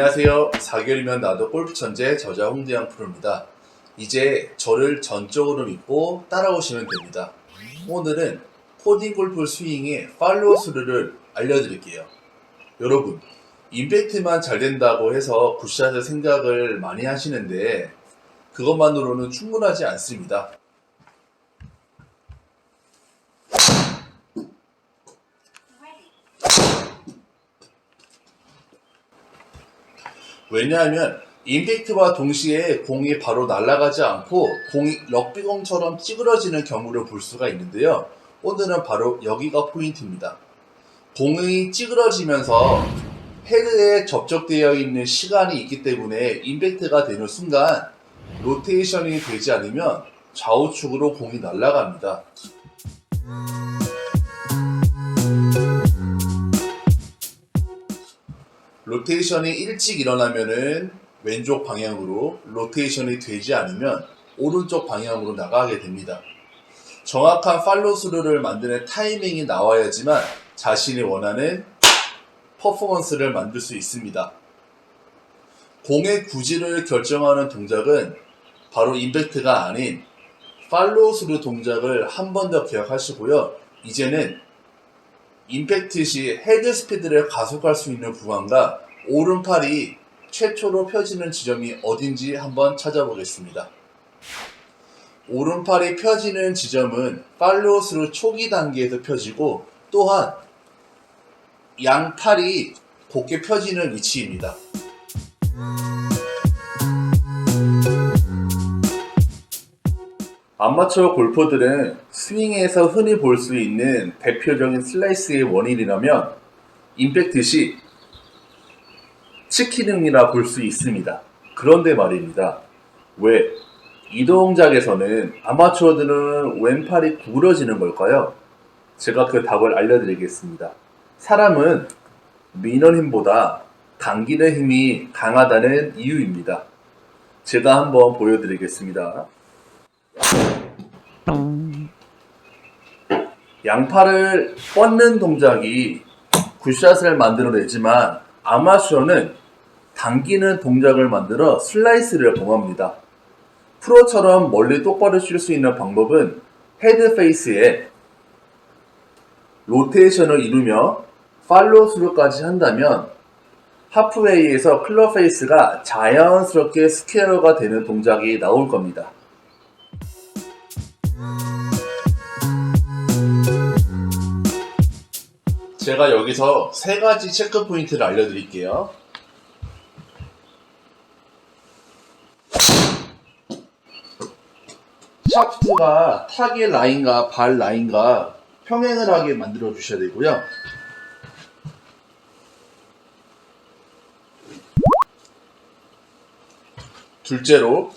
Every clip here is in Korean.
안녕하세요. 4개월이면 나도 골프 천재 저자 홍대영 프로입니다. 이제 저를 전적으로 믿고 따라오시면 됩니다. 오늘은 코딩 골프 스윙의 팔로우 스루를 알려드릴게요. 여러분, 임팩트만 잘 된다고 해서 굿샷을 생각을 많이 하시는데 그것만으로는 충분하지 않습니다. 왜냐하면 임팩트와 동시에 공이 바로 날아가지 않고 공이 럭비공처럼 찌그러지는 경우를 볼 수가 있는데요. 오늘은 바로 여기가 포인트입니다. 공이 찌그러지면서 헤드에 접촉되어 있는 시간이 있기 때문에 임팩트가 되는 순간 로테이션이 되지 않으면 좌우측으로 공이 날아갑니다. 로테이션이 일찍 일어나면은 왼쪽 방향으로 로테이션이 되지 않으면 오른쪽 방향으로 나가게 됩니다. 정확한 팔로스루를 만드는 타이밍이 나와야지만 자신이 원하는 퍼포먼스를 만들 수 있습니다. 공의 구질을 결정하는 동작은 바로 임팩트가 아닌 팔로스루 동작을 한 번 더 기억하시고요. 이제는 임팩트 시 헤드 스피드를 가속할 수 있는 구간과 오른팔이 최초로 펴지는 지점이 어딘지 한번 찾아보겠습니다. 오른팔이 펴지는 지점은 팔로스루 초기 단계에서 펴지고 또한 양팔이 곧게 펴지는 위치입니다. 아마추어 골퍼들은 스윙에서 흔히 볼 수 있는 대표적인 슬라이스의 원인이라면 임팩트 시 치키능이라 볼 수 있습니다. 그런데 말입니다. 왜? 이 동작에서는 아마추어들은 왼팔이 구부러지는 걸까요? 제가 그 답을 알려드리겠습니다. 사람은 미는 힘보다 당기는 힘이 강하다는 이유입니다. 제가 한번 보여드리겠습니다. 양팔을 뻗는 동작이 굿샷을 만들어내지만 아마추어는 당기는 동작을 만들어 슬라이스를 범합니다. 프로처럼 멀리 똑바로 칠수 있는 방법은 헤드 페이스에 로테이션을 이루며 팔로우 스루까지 한다면 하프웨이에서 클럽 페이스가 자연스럽게 스퀘어가 되는 동작이 나올 겁니다. 제가 여기서 세 가지 체크 포인트를 알려드릴게요. 샤프트가 타겟 라인과 발 라인과 평행을 하게 만들어 주셔야 되고요. 둘째로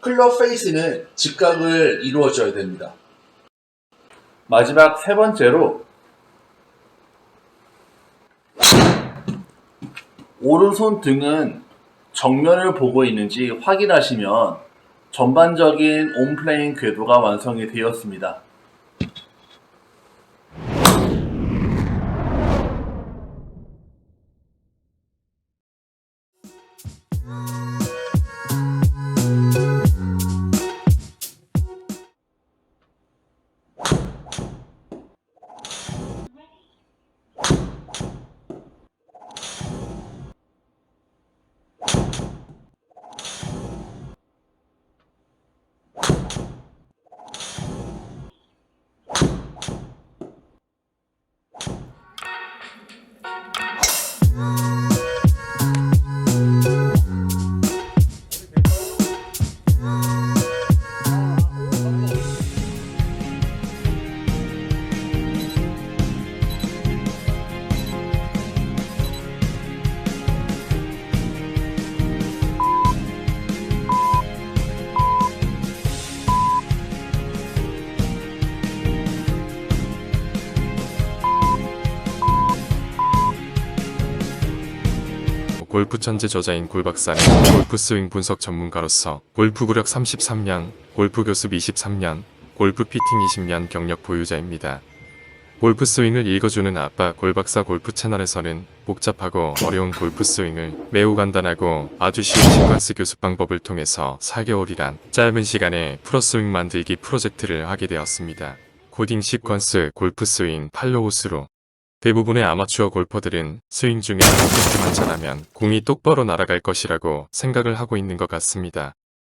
클럽 페이스는 직각을 이루어져야 됩니다. 마지막 세 번째로 오른손 등은 정면을 보고 있는지 확인하시면 전반적인 온플레인 궤도가 완성이 되었습니다. 골프 천재 저자인 골박사는 골프 스윙 분석 전문가로서 골프 구력 33년, 골프 교습 23년, 골프 피팅 20년 경력 보유자입니다. 골프 스윙을 읽어주는 아빠 골박사 골프 채널에서는 복잡하고 어려운 골프 스윙을 매우 간단하고 아주 쉬운 시퀀스 교습 방법을 통해서 4개월이란 짧은 시간에 프로스윙 만들기 프로젝트를 하게 되었습니다. 코딩 시퀀스 골프 스윙 팔로우스로 대부분의 아마추어 골퍼들은 스윙 중에 임팩트만 잘하면 공이 똑바로 날아갈 것이라고 생각을 하고 있는 것 같습니다.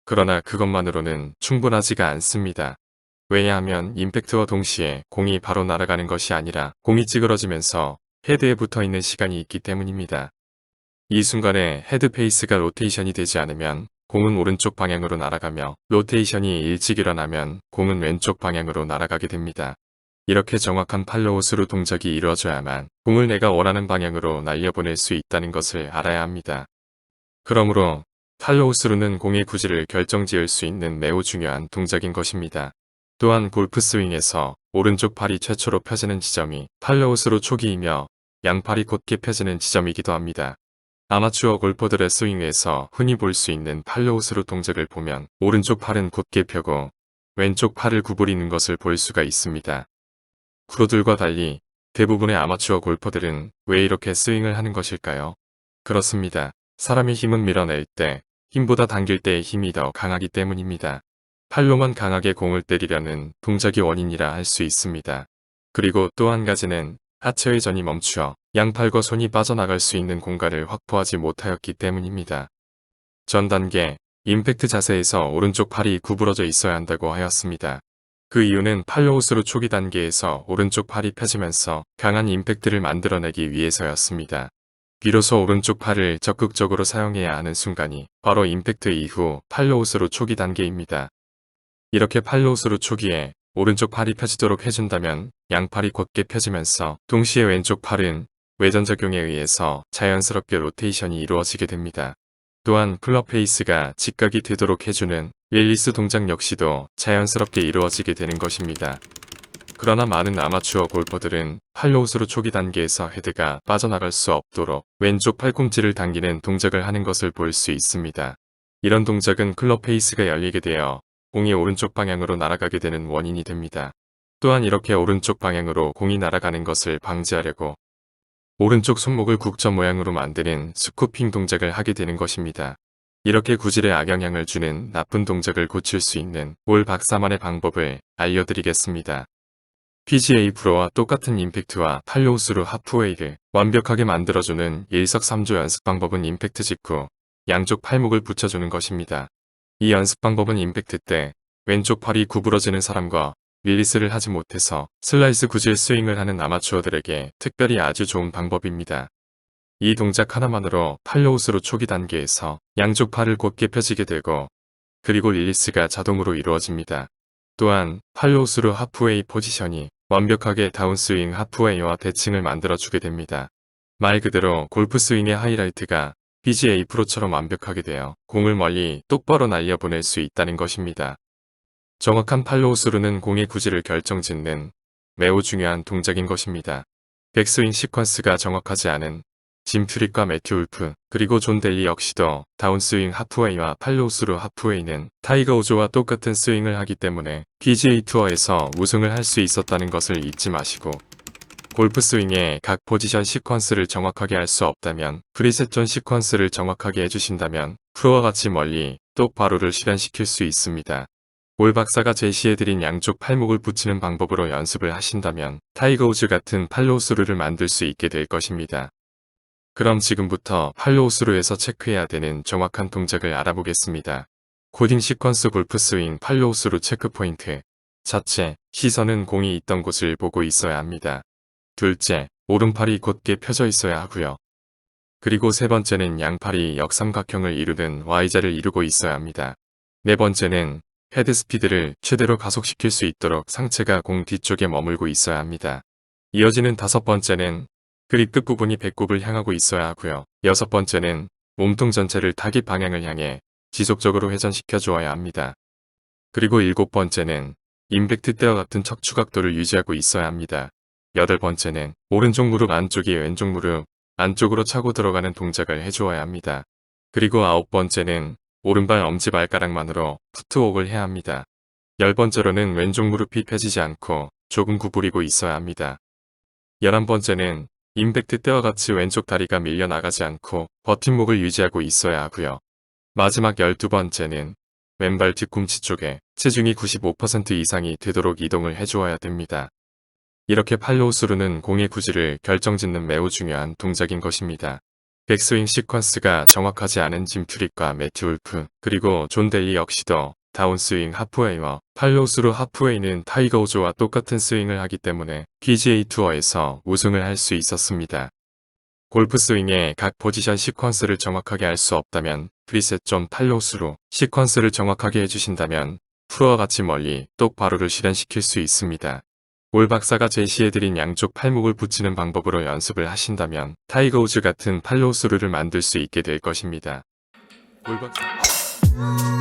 그러나 그것만으로는 충분하지가 않습니다. 왜냐하면 임팩트와 동시에 공이 바로 날아가는 것이 아니라 공이 찌그러지면서 헤드에 붙어 있는 시간이 있기 때문입니다. 이 순간에 헤드 페이스가 로테이션이 되지 않으면 공은 오른쪽 방향으로 날아가며 로테이션이 일찍 일어나면 공은 왼쪽 방향으로 날아가게 됩니다. 이렇게 정확한 팔로우 스루 동작이 이루어져야만 공을 내가 원하는 방향으로 날려보낼 수 있다는 것을 알아야 합니다. 그러므로 팔로우 스루는 공의 구질을 결정지을 수 있는 매우 중요한 동작인 것입니다. 또한 골프 스윙에서 오른쪽 팔이 최초로 펴지는 지점이 팔로우 스루 초기이며 양팔이 곧게 펴지는 지점이기도 합니다. 아마추어 골퍼들의 스윙에서 흔히 볼 수 있는 팔로우 스루 동작을 보면 오른쪽 팔은 곧게 펴고 왼쪽 팔을 구부리는 것을 볼 수가 있습니다. 프로들과 달리 대부분의 아마추어 골퍼들은 왜 이렇게 스윙을 하는 것일까요? 그렇습니다. 사람의 힘은 밀어낼 때 힘보다 당길 때의 힘이 더 강하기 때문입니다. 팔로만 강하게 공을 때리려는 동작이 원인이라 할 수 있습니다. 그리고 또 한 가지는 하체의 전이 멈추어 양팔과 손이 빠져나갈 수 있는 공간을 확보하지 못하였기 때문입니다. 전 단계, 임팩트 자세에서 오른쪽 팔이 구부러져 있어야 한다고 하였습니다. 그 이유는 팔로우스루 초기 단계에서 오른쪽 팔이 펴지면서 강한 임팩트를 만들어내기 위해서였습니다. 비로소 오른쪽 팔을 적극적으로 사용해야 하는 순간이 바로 임팩트 이후 팔로우스루 초기 단계입니다. 이렇게 팔로우스루 초기에 오른쪽 팔이 펴지도록 해준다면 양팔이 곧게 펴지면서 동시에 왼쪽 팔은 외전 작용에 의해서 자연스럽게 로테이션이 이루어지게 됩니다. 또한 클럽 페이스가 직각이 되도록 해주는 릴리스 동작 역시도 자연스럽게 이루어지게 되는 것입니다. 그러나 많은 아마추어 골퍼들은 팔로우스루 초기 단계에서 헤드가 빠져나갈 수 없도록 왼쪽 팔꿈치를 당기는 동작을 하는 것을 볼 수 있습니다. 이런 동작은 클럽 페이스가 열리게 되어 공이 오른쪽 방향으로 날아가게 되는 원인이 됩니다. 또한 이렇게 오른쪽 방향으로 공이 날아가는 것을 방지하려고 오른쪽 손목을 국점 모양으로 만드는 스쿠핑 동작을 하게 되는 것입니다. 이렇게 구질에 악영향을 주는 나쁜 동작을 고칠 수 있는 올 박사만의 방법을 알려드리겠습니다. PGA 프로와 똑같은 임팩트와 팔로우스루 하프웨이를 완벽하게 만들어주는 일석삼조 연습 방법은 임팩트 직후 양쪽 팔목을 붙여주는 것입니다. 이 연습 방법은 임팩트 때 왼쪽 팔이 구부러지는 사람과 릴리스를 하지 못해서 슬라이스 구질 스윙을 하는 아마추어들에게 특별히 아주 좋은 방법입니다. 이 동작 하나만으로 팔로우스로 초기 단계에서 양쪽 팔을 곧게 펴지게 되고 그리고 릴리스가 자동으로 이루어집니다. 또한 팔로우스루 하프웨이 포지션이 완벽하게 다운스윙 하프웨이와 대칭을 만들어주게 됩니다. 말 그대로 골프 스윙의 하이라이트가 PGA 프로처럼 완벽하게 되어 공을 멀리 똑바로 날려보낼 수 있다는 것입니다. 정확한 팔로우스루는 공의 구질을 결정짓는 매우 중요한 동작인 것입니다. 백스윙 시퀀스가 정확하지 않은 짐 퓨릭과 매튜 울프 그리고 존 델리 역시도 다운스윙 하프웨이와 팔로우스루 하프웨이는 타이거 우조와 똑같은 스윙을 하기 때문에 PGA 투어에서 우승을 할 수 있었다는 것을 잊지 마시고 골프 스윙의 각 포지션 시퀀스를 정확하게 할수 없다면 프리셋존 시퀀스를 정확하게 해주신다면 프로와 같이 멀리 똑바로를 실현시킬 수 있습니다. 올 박사가 제시해드린 양쪽 팔목을 붙이는 방법으로 연습을 하신다면 타이거 우즈 같은 팔로우스루를 만들 수 있게 될 것입니다. 그럼 지금부터 팔로우스루에서 체크해야 되는 정확한 동작을 알아보겠습니다. 코딩 시퀀스 골프 스윙 팔로우스루 체크 포인트 첫째, 시선은 공이 있던 곳을 보고 있어야 합니다. 둘째, 오른팔이 곧게 펴져 있어야 하고요. 그리고 세 번째는 양팔이 역삼각형을 이루는 Y자를 이루고 있어야 합니다. 네 번째는 헤드 스피드를 최대로 가속시킬 수 있도록 상체가 공 뒤쪽에 머물고 있어야 합니다. 이어지는 다섯 번째는 그립 끝 부분이 배꼽을 향하고 있어야 하고요. 여섯 번째는 몸통 전체를 타깃 방향을 향해 지속적으로 회전시켜 주어야 합니다. 그리고 일곱 번째는 임팩트 때와 같은 척추 각도를 유지하고 있어야 합니다. 여덟 번째는 오른쪽 무릎 안쪽이 왼쪽 무릎 안쪽으로 차고 들어가는 동작을 해주어야 합니다. 그리고 아홉 번째는 오른발 엄지발가락만으로 푸트웍을 해야 합니다. 열 번째로는 왼쪽 무릎이 펴지지 않고 조금 구부리고 있어야 합니다. 열한 번째는 임팩트 때와 같이 왼쪽 다리가 밀려 나가지 않고 버팀목을 유지하고 있어야 하고요. 마지막 열두 번째는 왼발 뒤꿈치 쪽에 체중이 95% 이상이 되도록 이동을 해주어야 됩니다. 이렇게 팔로우 스루는 공의 구질을 결정짓는 매우 중요한 동작인 것입니다. 백스윙 시퀀스가 정확하지 않은 짐 퓨릭과 매튜 울프, 그리고 존 데이 역시도 다운스윙 하프웨이와 팔로우스루 하프웨이는 타이거 우즈와 똑같은 스윙을 하기 때문에 PGA 투어에서 우승을 할 수 있었습니다. 골프 스윙의 각 포지션 시퀀스를 정확하게 알 수 없다면 프리셋 좀 팔로우스루 시퀀스를 정확하게 해주신다면 프로와 같이 멀리 똑바로를 실현시킬 수 있습니다. 올 박사가 제시해드린 양쪽 팔목을 붙이는 방법으로 연습을 하신다면 타이거 우즈 같은 팔로우스루를 만들 수 있게 될 것입니다. 올 박사